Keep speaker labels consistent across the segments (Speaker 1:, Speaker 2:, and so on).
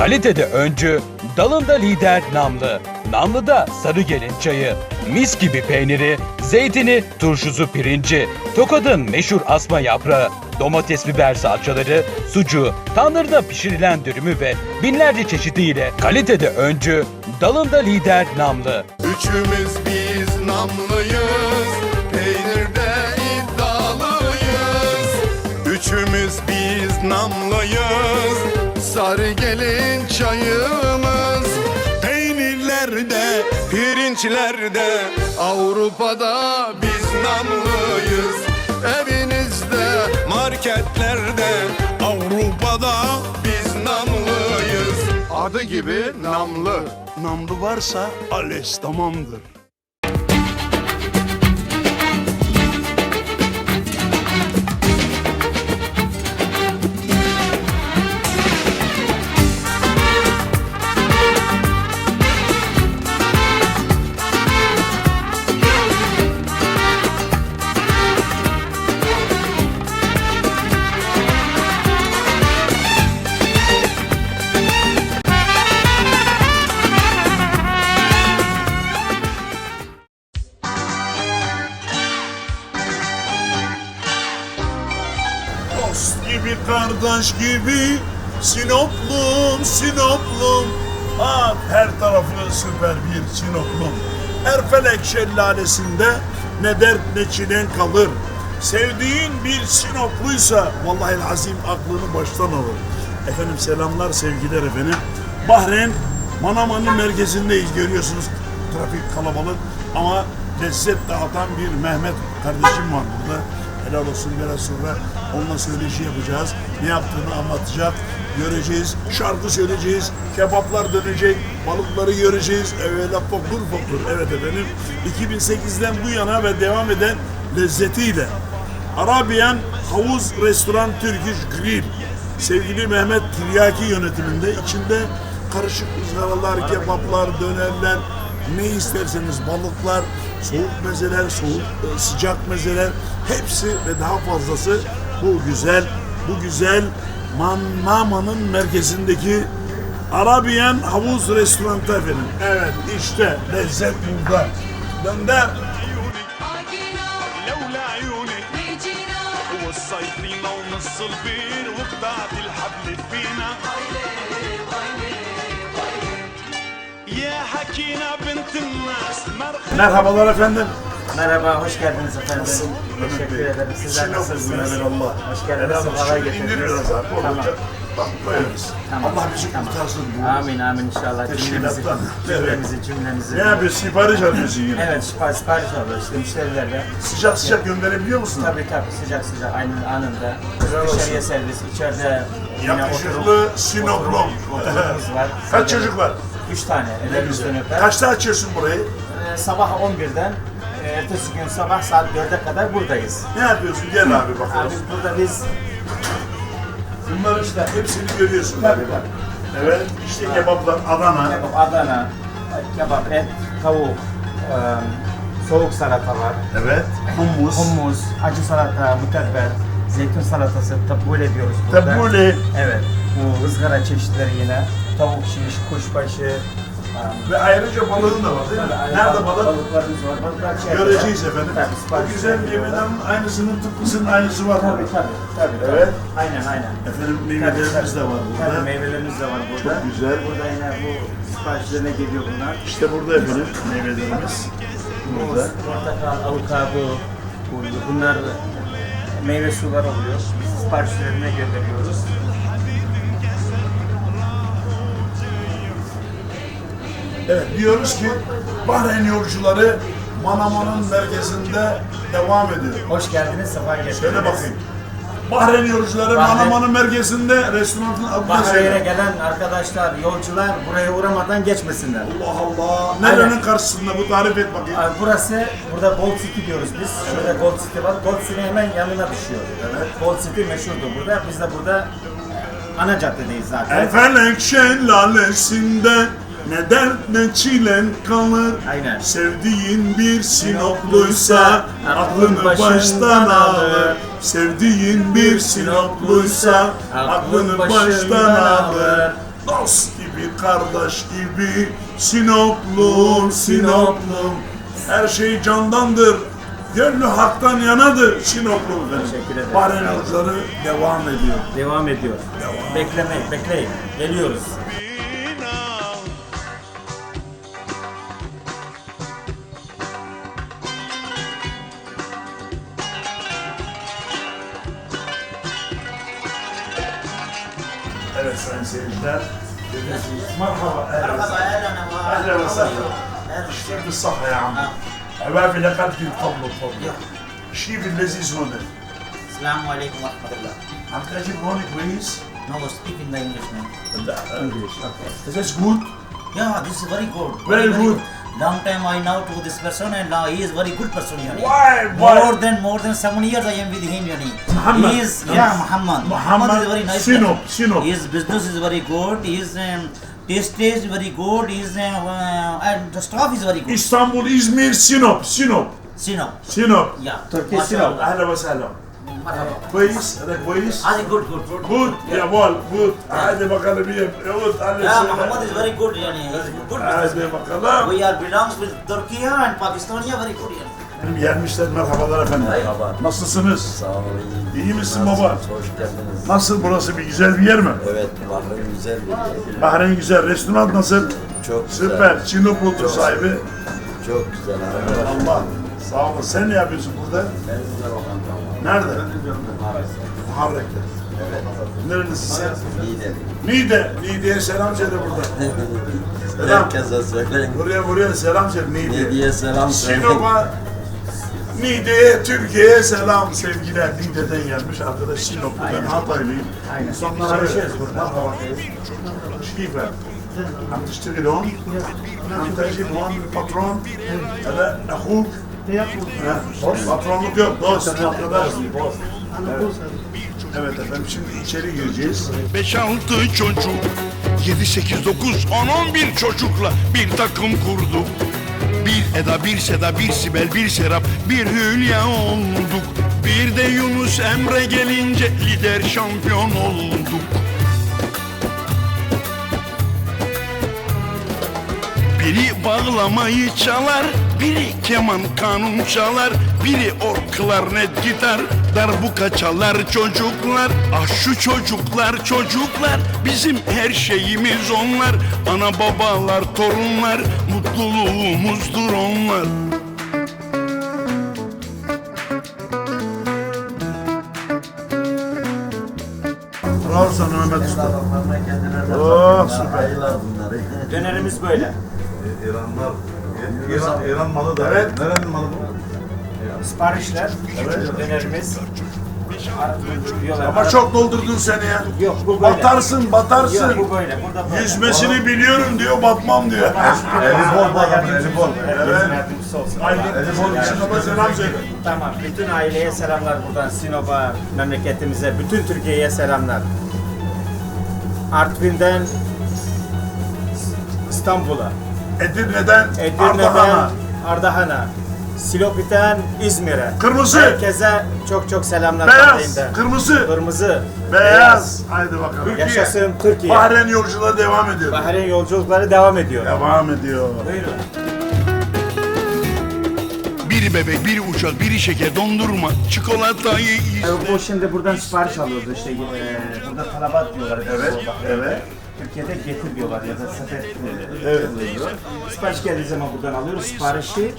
Speaker 1: Kalitede öncü, dalında lider Namlı. Namlı'da sarı gelin çayı, mis gibi peyniri, zeytini, turşusu pirinci, Tokat'ın meşhur asma yaprağı, domates biber salçaları, sucuğu, tandırda pişirilen dürümü ve binlerce çeşidiyle kalitede öncü, dalında lider Namlı.
Speaker 2: Üçümüz biz namlıyız, peynirde iddialıyız. Üçümüz biz namlıyız, sarı gelin çayımız. Peynirlerde, pirinçlerde, Avrupa'da biz namlıyız. Evinizde, marketlerde, Avrupa'da biz namlıyız. Adı gibi namlı.
Speaker 3: Namlu varsa ales tamamdır. Gibi kardeş gibi. Sinoplum Sinoplum. Ah her tarafı süper bir Sinoplum. Erfelek şelalesinde ne dert ne çilen kalır. Sevdiğin bir Sinopluysa Vallahi azim aklını baştan alır. Efendim selamlar sevgiler efendim. Bahreyn Manaman'ın merkezindeyiz görüyorsunuz. Trafik kalabalık ama lezzet dağıtan bir Mehmet kardeşim var burada Helal olsun biraz sonra onunla söyleşi yapacağız. Ne yaptığını anlatacak. Göreceğiz. Şarkı söyleyeceğiz. Kebaplar dönecek. Balıkları göreceğiz. Evvela fokur fokur. Evet efendim. 2008'den bu yana ve devam eden lezzetiyle. Arabian Havuz Restoran Turkish Grill. Sevgili Mehmet Tiryaki yönetiminde içinde karışık ızgaralar, kebaplar, dönerler, ne isterseniz balıklar, soğuk mezeler, soğuk e, sıcak mezeler hepsi ve daha fazlası bu güzel bu güzel Manama'nın merkezindeki Arabian Havuz Restoranı efendim. Evet işte lezzet burada. Dönder.
Speaker 4: لولا عيونك
Speaker 5: بيجينا
Speaker 4: وصيتينا ونص البير وقطعت
Speaker 3: Merhabalar efendim.
Speaker 6: Merhaba, hoş geldiniz efendim. Teşekkür
Speaker 3: Bey.
Speaker 6: ederim. Sizler
Speaker 3: Sinop
Speaker 6: nasılsınız?
Speaker 3: Allah.
Speaker 6: Hoş geldiniz, sefalar getirdiniz.
Speaker 3: İndir biraz abi.
Speaker 6: Tamam.
Speaker 3: Olacak. Bak koyarız.
Speaker 6: Tamam.
Speaker 3: Allah bizi
Speaker 6: Tamam.
Speaker 3: kurtarsın. bu.
Speaker 6: Amin amin inşallah. Cümlemizi,
Speaker 3: Teşkilattan.
Speaker 6: cümlemizi, cümlemizi.
Speaker 3: Ne yapıyorsun? Sipariş alıyorsun yine.
Speaker 6: Evet, sipariş, sipariş alıyor işte müşterilerle.
Speaker 3: Sıcak sıcak gönderebiliyor musun?
Speaker 6: Tabii tabii sıcak sıcak aynı anında.
Speaker 3: Helal olsun.
Speaker 6: Dışarıya servis, içeride yine
Speaker 3: Yakışıklı
Speaker 6: oturumumuz var.
Speaker 3: Kaç çocuk var?
Speaker 6: Üç tane. Ellerinizden öper.
Speaker 3: Kaçta açıyorsun burayı?
Speaker 6: Ee, sabah 11'den e, ertesi gün sabah saat 4'e kadar buradayız.
Speaker 3: Ne yapıyorsun? Gel abi
Speaker 6: Abi
Speaker 3: bakalım.
Speaker 6: burada biz
Speaker 3: Bunların işte hepsini görüyorsun.
Speaker 6: Tabii,
Speaker 3: galiba. Evet, işte kebaplar Adana.
Speaker 6: Kebap, Adana, kebap, et, tavuk, e, soğuk salata var,
Speaker 3: Evet, hummus.
Speaker 6: hummus, acı salata, mütebbel, zeytin salatası, tabule diyoruz burada.
Speaker 3: Tabule.
Speaker 6: Evet, bu ızgara çeşitleri yine, tavuk şiş, kuşbaşı, e,
Speaker 3: Ve ayrıca balığın da var değil mi?
Speaker 6: tabii
Speaker 3: Nerede
Speaker 6: balık-
Speaker 3: balık?
Speaker 6: Balıklarımız var. Balıklar şey
Speaker 3: Göreceğiz efendim.
Speaker 6: Tabii,
Speaker 3: O güzel yemeden aynısının tıpkısının aynısı var
Speaker 6: Tabii tabii, tabii. tabii.
Speaker 3: Evet.
Speaker 6: Aynen aynen.
Speaker 3: Efendim
Speaker 6: Tabii,
Speaker 3: meyvelerimiz
Speaker 6: tabii.
Speaker 3: de var
Speaker 6: Tabii
Speaker 3: burada.
Speaker 6: meyvelerimiz de var burada.
Speaker 3: Çok güzel.
Speaker 6: Burada yine bu siparişlerine geliyor bunlar.
Speaker 3: İşte burada efendim meyvelerimiz. Burada.
Speaker 6: Portakal, avokado, bu- bunlar meyve suları oluyor. Biz siparişlerine gönderiyoruz.
Speaker 3: Evet diyoruz ki Bahreyn yolcuları Manaman'ın merkezinde devam ediyor.
Speaker 6: Hoş geldiniz, sefa getirdiniz.
Speaker 3: Söyle bakayım. Bahreyn yolcuları
Speaker 6: Bahreyn-
Speaker 3: Manaman'ın merkezinde restoranın adını
Speaker 6: Bahreyn'e gelen arkadaşlar, yolcular buraya uğramadan geçmesinler.
Speaker 3: Allah Allah. Nerenin
Speaker 6: Aynen.
Speaker 3: karşısında bu tarif et bakayım.
Speaker 6: Abi Burası, burada Gold City diyoruz biz. Şurada Gold City var. Gold City hemen yanına düşüyor.
Speaker 3: Evet.
Speaker 6: Gold City meşhurdur burada. Biz de burada ana caddedeyiz zaten.
Speaker 3: Efelek şelalesinde ne dert ne çilen kalır.
Speaker 6: Aynen.
Speaker 3: Sevdiğin bir Sinopluysa aklını baştan alır. Sevdiğin bir Sinopluysa aklını baştan alır. dost gibi, kardeş gibi Sinoplum, Sinoplum Her şey candandır Gönlü haktan yanadır Sinoplum
Speaker 6: Teşekkür ederim.
Speaker 3: Bahreyn yolcuları devam ediyor.
Speaker 6: Devam ediyor. Beklemeyin, bekleyin. Geliyoruz.
Speaker 3: Merhaba.
Speaker 5: مرحبا
Speaker 3: أهلا وسهلا.
Speaker 5: أهلا
Speaker 3: كيف الصحة يا عم؟ عبافي لقد كنت طبلوا طبلوا شيف اللذيذ هون
Speaker 5: السلام عليكم ورحمة الله
Speaker 3: عم تعجب هون كويس؟
Speaker 5: No speaking the English man.
Speaker 3: English. Is this good?
Speaker 5: Yeah, this is very good.
Speaker 3: Very good.
Speaker 5: long time I now to this person and now he is very good person yani.
Speaker 3: Why? Why?
Speaker 5: More than more than seven years I am with him yani.
Speaker 3: Muhammad.
Speaker 5: He is yeah Muhammad.
Speaker 3: Muhammad, Muhammad
Speaker 5: is very nice. Sino,
Speaker 3: Shino.
Speaker 5: His business is very good. He is. um, taste is very good. His uh, and the staff is very good.
Speaker 3: Istanbul, Izmir, Sinop, Sinop.
Speaker 5: Sinop.
Speaker 3: Sinop.
Speaker 5: Yeah.
Speaker 6: Turkey, Sinop.
Speaker 3: Ahla wa
Speaker 5: sahla.
Speaker 3: Kuyuz, hadi kuyuz.
Speaker 5: Hadi good, good, good.
Speaker 3: Good, ya bol, good. Hadi bakalım yiyeyim. Good, hadi
Speaker 5: Ya Muhammed is very good yani. Good.
Speaker 3: Hadi bakalım.
Speaker 5: We are belongs with Turkey and Pakistan ya very good yani.
Speaker 3: Benim gelmişler merhabalar efendim.
Speaker 7: Merhaba.
Speaker 3: Nasılsınız?
Speaker 7: Sağ olun.
Speaker 3: İyi misin
Speaker 7: Nasılsınız?
Speaker 3: baba?
Speaker 7: Hoş geldiniz.
Speaker 3: Nasıl burası bir güzel bir yer mi?
Speaker 7: Evet, Bahreyn güzel bir yer.
Speaker 3: Bahreyn güzel. Restoran nasıl?
Speaker 7: Çok güzel.
Speaker 3: Süper. Çinop otur sahibi.
Speaker 7: Çok güzel. Abi.
Speaker 3: Allah. Sağ olun. Sen ne yapıyorsun burada?
Speaker 7: Ben size bakan
Speaker 3: Nerede?
Speaker 7: Maalesef.
Speaker 3: Harrek'te.
Speaker 7: Evet.
Speaker 3: Nerelisin sen?
Speaker 7: Liderim.
Speaker 3: Niğde. Niğde'ye selam söyle burada. Selam.
Speaker 7: Herkese söyleyin.
Speaker 3: Buraya buraya selam söyle Niğde'ye.
Speaker 7: Ne diye selam söyleyin.
Speaker 3: Sinop'a, Niğde'ye, Türkiye'ye selam sevgiler. Niğde'den gelmiş arkadaş Sinop'lu. Ben Hataylıyım.
Speaker 6: Aynen.
Speaker 3: İnsanlara
Speaker 6: Çalışıyoruz burada.
Speaker 3: Şife. عم تشتغل هون؟ عم تعجب هون الباترون؟ هلا اخوك؟ Patronluk yok, dost, arkadaş. Evet. Evet efendim şimdi içeri gireceğiz.
Speaker 2: 5-6 çocuk. 7, 8, 9, 10, 11 çocukla bir takım kurduk Bir Eda, bir Seda, bir Sibel, bir Serap, bir Hülya olduk. Bir de Yunus Emre gelince lider şampiyon olduk. Biri bağlamayı çalar, biri keman kanun çalar, biri org klarnet gitar, darbuka çalar çocuklar. Ah şu çocuklar çocuklar, bizim her şeyimiz onlar. Ana babalar torunlar, mutluluğumuzdur onlar.
Speaker 3: Bravo sana Mehmet Usta. Oh, süper.
Speaker 6: Dönerimiz böyle.
Speaker 8: İranlar, İran, İran malı da.
Speaker 3: Evet.
Speaker 8: Nerenin malı bu?
Speaker 6: Siparişler. Dönerimiz.
Speaker 3: Ama çok doldurdun seni ya.
Speaker 6: Yok bu böyle.
Speaker 3: Batarsın, batarsın.
Speaker 6: Yok bu böyle. Burada böyle.
Speaker 3: Yüzmesini biliyorum diyor, batmam diyor.
Speaker 8: Eli bol bu adamın, eli bol.
Speaker 6: Evet. Yardımcısı olsun.
Speaker 3: Haydi, Sinop'a selam söyle.
Speaker 6: Tamam. Bütün aileye selamlar buradan. Sinop'a, memleketimize, bütün Türkiye'ye selamlar. Artvin'den İstanbul'a,
Speaker 3: Edirne'den
Speaker 6: Edirne'den
Speaker 3: Ardahan'a.
Speaker 6: Ardahan'a, Silopi'den İzmir'e.
Speaker 3: Kırmızı.
Speaker 6: Herkese çok çok selamlar.
Speaker 3: Beyaz,
Speaker 6: Bahreyn'den.
Speaker 3: kırmızı,
Speaker 6: Kırmızı,
Speaker 3: beyaz. Haydi bakalım.
Speaker 6: Yaşasın Türkiye.
Speaker 3: Bahreyn yolculuğa devam ediyor.
Speaker 6: Bahreyn yolculukları devam ediyor.
Speaker 3: Devam ediyor.
Speaker 6: Buyurun.
Speaker 2: Biri bebek, biri uçak, biri şeker, dondurma, çikolatayı
Speaker 6: bu şimdi buradan sipariş alıyordu işte. eee, burada talabat diyorlar.
Speaker 3: Evet, evet.
Speaker 6: Türkiye'de getir diyorlar ya da sepet
Speaker 3: Evet.
Speaker 6: diyor. Sipariş geldiği zaman buradan alıyoruz. Siparişi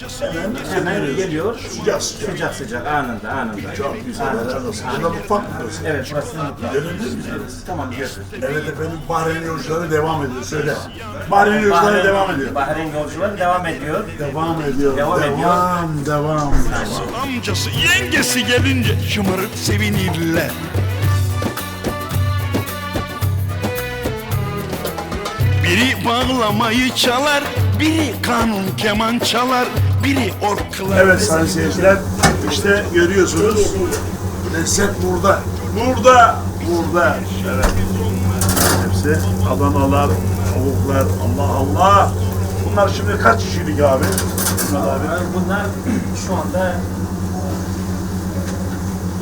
Speaker 6: hemen geliyor.
Speaker 3: Sıcak sıcak.
Speaker 6: Sıcak sıcak anında anında.
Speaker 3: Çok güzel.
Speaker 6: Anında.
Speaker 3: Burada mutfak mı burası?
Speaker 6: Evet burası mutlu.
Speaker 3: Gelebilir miyiz?
Speaker 6: Tamam gidiyoruz.
Speaker 3: Evet efendim Bahreyn yolcuları devam ediyor. Söyle. Bahreyn yolcuları devam ediyor.
Speaker 6: Bahreyn yolcuları devam ediyor.
Speaker 3: Devam ediyor.
Speaker 6: Devam ediyor.
Speaker 3: Devam, devam. devam.
Speaker 2: Amcası, yengesi gelince şımarıp sevinirler. Biri bağlamayı çalar, biri kanun keman çalar, biri orklar.
Speaker 3: Evet sayın seyirciler, işte görüyorsunuz. Lezzet burada. Burada. Burada. Evet. Hepsi Adanalar, tavuklar. Allah Allah. Bunlar şimdi kaç kişilik abi? Bunlar abi.
Speaker 6: Bunlar şu anda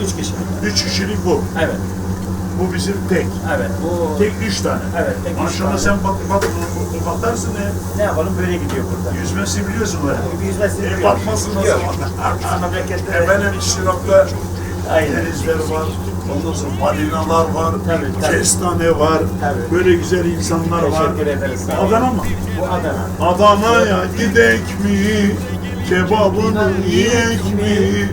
Speaker 6: 3 kişi.
Speaker 3: Üç kişilik bu.
Speaker 6: Evet.
Speaker 3: Bu bizim tek.
Speaker 6: Evet bu
Speaker 3: Tek üç tane.
Speaker 6: Evet, tek üç
Speaker 3: Maşallah
Speaker 6: tane.
Speaker 3: sen bat, bat, batarsın ya.
Speaker 6: ne yapalım böyle gidiyor burada.
Speaker 3: Yüzmesi biliyorsun böyle.
Speaker 6: Yüzmesi
Speaker 3: E, batmasın o zaman. Efendim
Speaker 6: Aynen.
Speaker 3: denizler var. Ondan sonra balinalar var.
Speaker 6: Tabii, tabii.
Speaker 3: Kestane var.
Speaker 6: Tabii.
Speaker 3: Böyle güzel insanlar var.
Speaker 6: Teşekkür ederiz. Sağ olun.
Speaker 3: Adana mı?
Speaker 6: Bu Adana.
Speaker 3: Adana'ya gidek mi? Kebabını yiyek mi?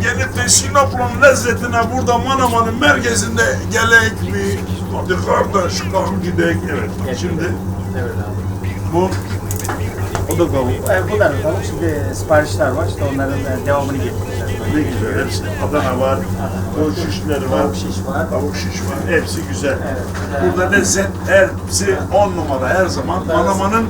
Speaker 3: Gelip de Sinop'un lezzetine burada Manaman'ın merkezinde gelek mi? Hadi kardeş kalk gidek. Evet. Şimdi
Speaker 6: Evet abi.
Speaker 3: bu o da kavuk.
Speaker 6: Evet, bu da bakalım. Şimdi siparişler var. İşte onların e, devamını getireceğiz.
Speaker 3: Ne güzel hepsi. Adana var. Tavuk şişleri var.
Speaker 6: Tavuk şiş var.
Speaker 3: Tavuk şiş var. Hepsi güzel.
Speaker 6: Evet.
Speaker 3: Burada lezzet hepsi on numara her zaman. Manaman'ın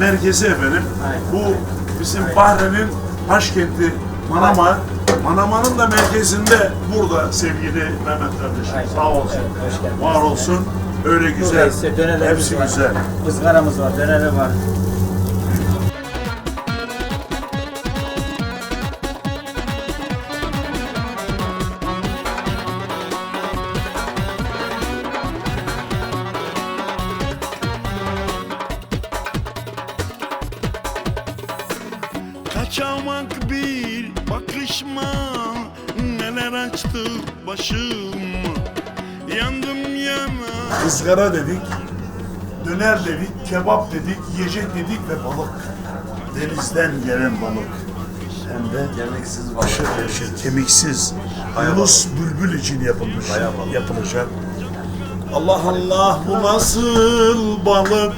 Speaker 3: merkezi efendim.
Speaker 6: Aynen.
Speaker 3: Bu bizim Bahre'nin başkenti Manama. Manaman'ın da merkezinde burada sevgili Mehmet kardeşim.
Speaker 6: Aynen.
Speaker 3: Sağ olsun.
Speaker 6: Evet.
Speaker 3: Var olsun. Öyle güzel. Hepsi
Speaker 6: var.
Speaker 3: güzel.
Speaker 6: Izgaramız var, döneri var.
Speaker 3: Izgara dedik. Döner dedik. Kebap dedik. Yiyecek dedik ve balık. Denizden gelen balık. Hem de
Speaker 7: Yemeksiz balık.
Speaker 3: Şey, şey, kemiksiz.
Speaker 7: Kaya
Speaker 3: Yunus bülbül için yapılmış.
Speaker 7: Balık.
Speaker 3: Yapılacak. Allah Allah bu nasıl balık?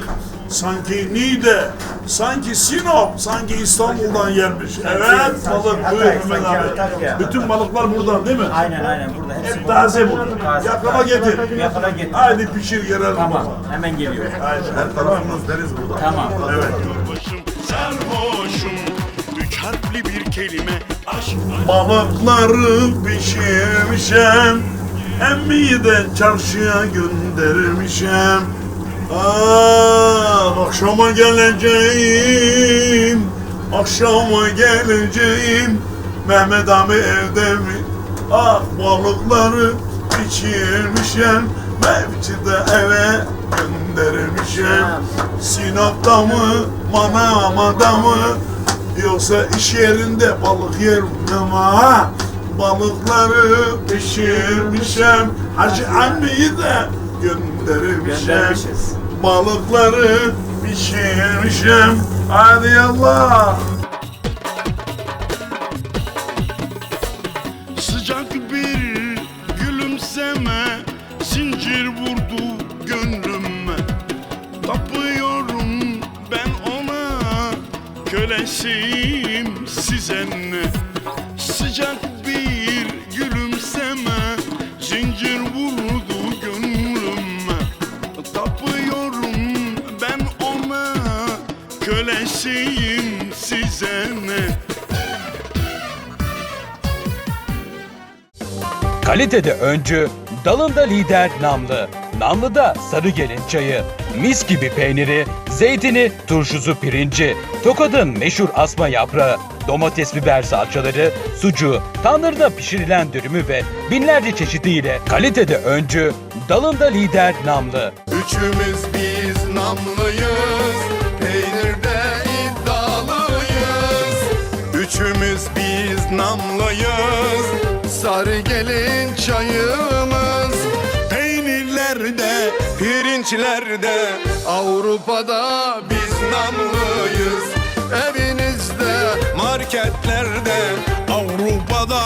Speaker 3: Sanki Niğde, sanki Sinop, sanki İstanbul'dan gelmiş. Evet balık buyur Mehmet abi. Bütün balıklar buradan değil mi?
Speaker 6: Aynen aynen burada. Hepsi
Speaker 3: Hep
Speaker 6: burada.
Speaker 3: taze bu. Yakala getir.
Speaker 6: Yakala getir.
Speaker 3: Haydi pişir gelelim
Speaker 6: Tamam.
Speaker 3: baba.
Speaker 6: Hemen geliyor.
Speaker 3: Haydi.
Speaker 7: Her tarafımız deniz burada.
Speaker 6: Tamam.
Speaker 3: Evet.
Speaker 4: Sarhoşum Üç harfli bir kelime Aşk
Speaker 3: Balıkları pişirmişem Emmiyi de çarşıya göndermişem Ah, akşama geleceğim Akşama geleceğim. Mehmet abi evde mi? Ah balıkları pişirmişem Mevci de eve göndermişem. Sinop'ta mı, Manama'da mı? Yoksa iş yerinde balık yerim ama Balıkları pişirmişem Hacı. Anneyi de göndermişem.
Speaker 6: Göndermişiz.
Speaker 3: Balıkları pişirmişem Hadi Allah
Speaker 4: Kölesiyim size ne
Speaker 1: Kalitede öncü, dalında lider Namlı. Namlı'da sarı gelin çayı, mis gibi peyniri, zeytini, turşusu pirinci, Tokat'ın meşhur asma yaprağı, domates biber salçaları, sucuğu, tandırda pişirilen dürümü ve binlerce çeşidiyle kalitede öncü, dalında lider Namlı.
Speaker 9: Üçümüz biz namlıyız, Üçümüz biz namlıyız, sarı gelin çayımız. Peynirlerde, pirinçlerde, Avrupa'da biz namlıyız. Evinizde, marketlerde, Avrupa'da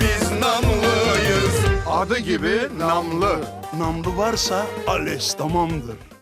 Speaker 9: biz namlıyız. Adı gibi namlı.
Speaker 4: Namlu varsa Ales tamamdır.